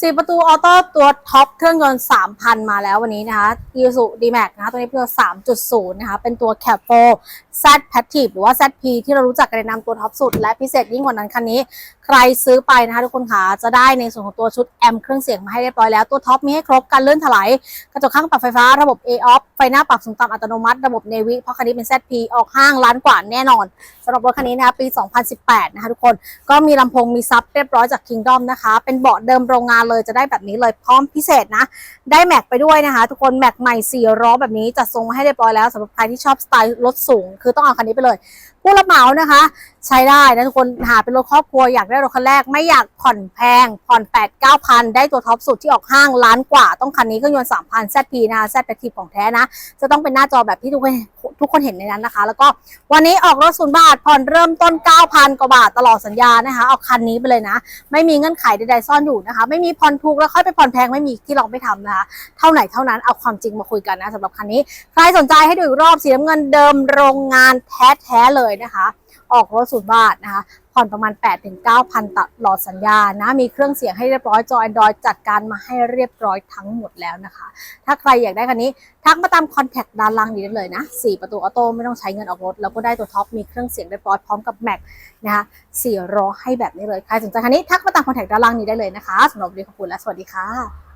สี่ประตูออโต้ตัวท็อปเครื่องยนต์ 3,000 มาแล้ววันนี้นะคะ i s u d m a x นะคะ ตัวนี้เป็นตัว3.0 นะคะ เป็นตัว c a p 4 Z Passive หรือว่า ZP ที่เรารู้จักกันในนามตัวท็อปสุด และพิเศษยิ่งกว่านั้นคันนี้ ใครซื้อไปนะคะทุกคนค่ะ จะได้ในส่วนของตัวชุดแอมเครื่องเสียงมาให้เรียบร้อยแล้ว ตัวท็อปมีให้ครบการเลื่อนถลายกระจกข้างปรับไฟฟ้าระบบ A-off ไฟหน้าปรับสูงต่ำอัตโนมัติระบบ Navy เพราะคันนี้เป็น ZP ออกห้างล้านกว่าแน่นอนสำหรับรถคันนี้นะคะปี 2018 นะคะทุกคนก็มีลำโพงมีซับเรียบร้อยจาก Kingdom นะคะเป็นเบาะเดิมโรงงานเลยจะได้แบบนี้เลยพร้อมพิเศษนะ ได้แม็กไปด้วยนะคะ ทุกคนแม็กใหม่4ล้อแบบนี้จัดทรงมาให้เรียบร้อยแล้วสำหรับใครที่ชอบสไตล์รถสูง คือต้องเอาคันนี้ไปเลย ผู้รับเหมานะคะ ใช้ได้นะทุกคนหาเป็นรถครอบครัวอยากได้รถคันแรกไม่อยากผ่อนแพง ผ่อน8 9พันได้ตัวท็อปสุดที่ออกห้างล้านกว่าต้องคันนี้เครื่องยนต์3,000 ZP นะคะ Z p a c t i v ของแท้นะ จะต้องเป็นหน้าจอแบบที่ทุกคนทุกคนเห็นในนั้นนะคะ แล้วก็วันนี้ออกรถศูนย์บาทผ่อนเริ่มต้น 9,000 กว่าบาทตลอดสัญญานะคะ เอาคันนี้ไปเลยนะ ไม่มีเงื่อนไขใดๆซ่อนอยู่นะคะ ไม่มีผ่อนถูกแล้วค่อยไปผ่อนแพงไม่มีที่เราไม่ทำนะคะ เท่าไหนเท่านั้นเอาความจริงมาคุยกันนะสำหรับคันนี้ ใครสนใจให้ดูอีกรอบสีน้ำเงินเดิมโรงงานแท้ๆเลยนะคะ ออกรถศูนย์บาทนะคะผ่อนประมาณ 8-9,000ตลอดสัญญานะ มีเครื่องเสียงให้เรียบร้อยจอ Android จัดการมาให้เรียบร้อยทั้งหมดแล้วนะคะ ถ้าใครอยากได้คันนี้ ทักมาตามคอนแทคด้านล่างนี้ได้เลยนะ 4 ประตูออโต้ไม่ต้องใช้เงินออกรถ แล้วก็ได้ตัวท็อป มีเครื่องเสียงเรียบร้อยพร้อมกับแม็กนะคะสี่ล้อให้แบบนี้เลย ใครสนใจคันนี้ทักมาตามคอนแทคด้านล่างนี้ได้เลยนะคะสำหรับวันนี้ขอบคุณและสวัสดีค่ะ